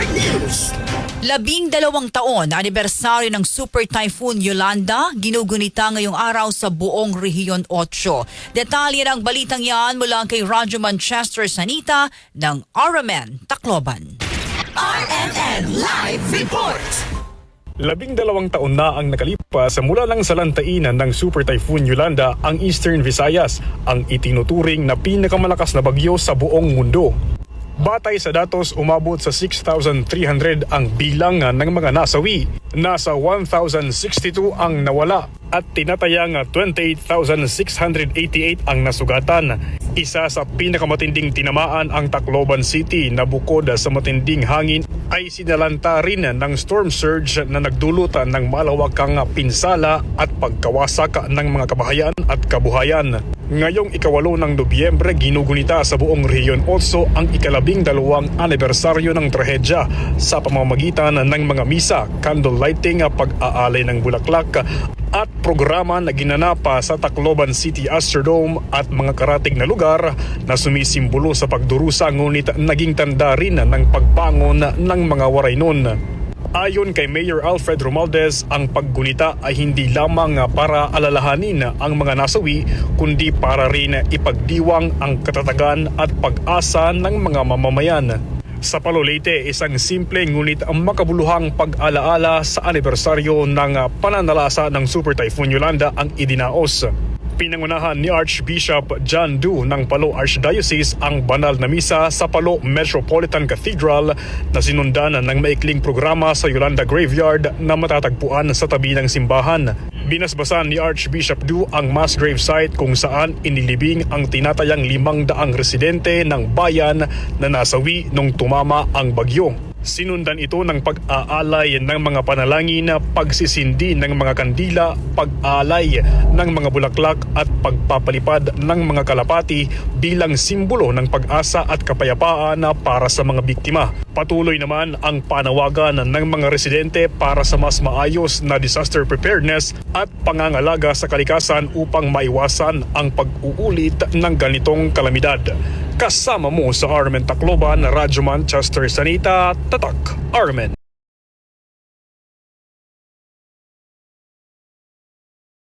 Report News. Labing dalawang taon na anibersaryo ng Super Typhoon Yolanda, ginugunita ngayong araw sa buong Rehiyon 8. Detalye ng balitang yan mula kay Radyo Manchester Sanita ng RMN Tacloban. RMN Live Report. Labing dalawang taon na ang nakalipas mula lang sa lantainan ng Super Typhoon Yolanda ang Eastern Visayas, ang itinuturing na pinakamalakas na bagyo sa buong mundo. Batay sa datos, umabot sa 6,300 ang bilang ng mga nasawi. Nasa 1,062 ang nawala at tinatayang 28,688 ang nasugatan. Isa sa pinakamatinding tinamaan ang Tacloban City na bukod sa matinding hangin ay sinalanta rin ng storm surge na nagdulot ng malawakang pinsala at pagkawasak ng mga kabahayan at kabuhayan. Ngayong ikawalo ng Nobyembre, ginugunita sa buong Rehiyon also ang ikalabing dalawang anibersaryo ng trahedya sa pamamagitan ng mga misa, candle lighting, pag-aalay ng bulaklak at programa na ginanapa sa Tacloban City Astrodome at mga karatig na lugar na sumisimbolo sa pagdurusa ngunit naging tanda rin ng pagbangon ng mga waray nun. Ayon kay Mayor Alfred Romualdez, ang paggunita ay hindi lamang para alalahanin ang mga nasawi, kundi para rin ipagdiwang ang katatagan at pag-asa ng mga mamamayan. Sa Palolete, isang simple ngunit makabuluhang pag-alaala sa anibersaryo ng pananalasa ng Super Typhoon Yolanda ang idinaos. Pinangunahan ni Archbishop John Du ng Palo Archdiocese ang banal na misa sa Palo Metropolitan Cathedral na sinundan ng maikling programa sa Yolanda Graveyard na matatagpuan sa tabi ng simbahan. Binasbasan ni Archbishop Du ang mass grave site kung saan inilibing ang tinatayang limang daang residente ng bayan na nasawi nung tumama ang bagyo. Sinundan ito ng pag-aalay ng mga panalangin, pagsisindi ng mga kandila, pag-alay ng mga bulaklak at pagpapalipad ng mga kalapati bilang simbolo ng pag-asa at kapayapaan para sa mga biktima. Patuloy naman ang panawagan ng mga residente para sa mas maayos na disaster preparedness at pangangalaga sa kalikasan upang maiwasan ang pag-uulit ng ganitong kalamidad. Kasama mo sa Armen Tacloban, Radyo Manchester Sanita, Tatak, Armen.